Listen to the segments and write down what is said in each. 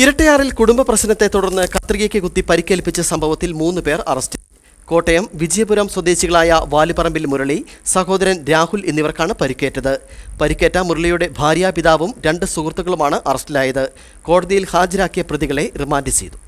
ഇരട്ടയാറിൽ കുടുംബ പ്രശ്നത്തെ തുടർന്ന് കത്രികയ്ക്ക് കുത്തി പരിക്കേൽപ്പിച്ച സംഭവത്തിൽ മൂന്ന് പേർ അറസ്റ്റ്. കോട്ടയം വിജയപുരം സ്വദേശികളായ വാലിപ്പറമ്പിൽ മുരളി സഹോദരൻ രാഹുൽ എന്നിവർക്കാണ് പരിക്കേറ്റത്. പരിക്കേറ്റ മുരളിയുടെ ഭാര്യാപിതാവും രണ്ട് സുഹൃത്തുക്കളുമാണ് അറസ്റ്റിലായത്. കോടതിയിൽ ഹാജരാക്കിയ പ്രതികളെ റിമാൻഡ് ചെയ്തു.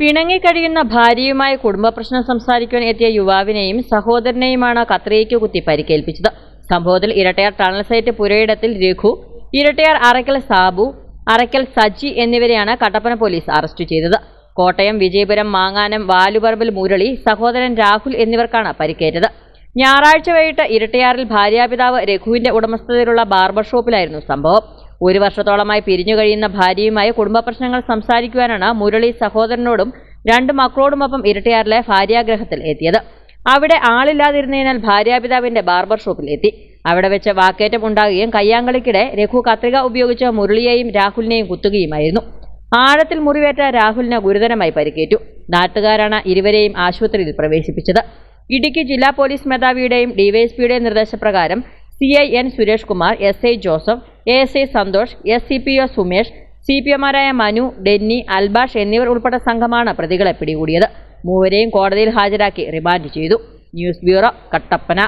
പിണങ്ങിക്കഴിയുന്ന ഭാര്യയുമായി കുടുംബ പ്രശ്നം സംസാരിക്കുവാൻ എത്തിയ യുവാവിനെയും സഹോദരനെയുമാണ് കത്രികയ്ക്ക് കുത്തി പരിക്കേൽപ്പിച്ചത്. സംഭവത്തിൽ ഇരട്ടയാർ ടണൽ സൈറ്റ് പുരയിടത്തിൽ രഘു ഇരട്ടയാർ അറയ്ക്കൽ സാബു അറയ്ക്കൽ സജി എന്നിവരെയാണ് കട്ടപ്പന പോലീസ് അറസ്റ്റ് ചെയ്തത്. കോട്ടയം വിജയപുരം മാങ്ങാനം വാലുപറമ്പിൽ മുരളി സഹോദരൻ രാഹുൽ എന്നിവർക്കാണ് പരിക്കേറ്റത്. ഞായറാഴ്ച വൈകിട്ട് ഇരട്ടയാറിൽ ഭാര്യാപിതാവ് രഘുവിന്റെ ഉടമസ്ഥതയിലുള്ള ബാർബർ ഷോപ്പിലായിരുന്നു സംഭവം. ഒരു വർഷത്തോളമായി പിരിഞ്ഞു കഴിയുന്ന ഭാര്യയുമായി കുടുംബ പ്രശ്നങ്ങൾ സംസാരിക്കുവാനാണ് മുരളി സഹോദരനോടും രണ്ട് മക്കളോടുമൊപ്പം ഇരട്ടയാറിലെ ഭാര്യാഗ്രഹത്തിൽ എത്തിയത്. അവിടെ ആളില്ലാതിരുന്നതിനാൽ ഭാര്യാപിതാവിന്റെ ബാർബർ ഷോപ്പിൽ എത്തി. അവിടെ വെച്ച് വാക്കേറ്റം ഉണ്ടാകുകയും കയ്യാങ്കളിക്കിടെ രഘു കത്രിക ഉപയോഗിച്ച് മുരളിയെയും രാഹുലിനെയും കുത്തുകയുമായിരുന്നു. ആഴത്തിൽ മുറിവേറ്റ രാഹുലിന് ഗുരുതരമായി പരിക്കേറ്റു. നാട്ടുകാരാണ് ഇരുവരെയും ആശുപത്രിയിൽ പ്രവേശിപ്പിച്ചത്. ഇടുക്കി ജില്ലാ പോലീസ് മേധാവിയുടെയും ഡിവൈഎസ്പിയുടെയും നിർദ്ദേശപ്രകാരം C I N Suresh Kumar S I Joseph A S I Santhosh S C P O Sumesh C P എമാരായ Manu Denny Albash എന്നിവർ ഉൾപ്പെട്ട സംഘമാണ് പ്രതികളെ പിടികൂടിയത്. മൂവരെയും കോടതിയിൽ ഹാജരാക്കി റിമാൻഡ് ചെയ്തു. News bureau Kattappana.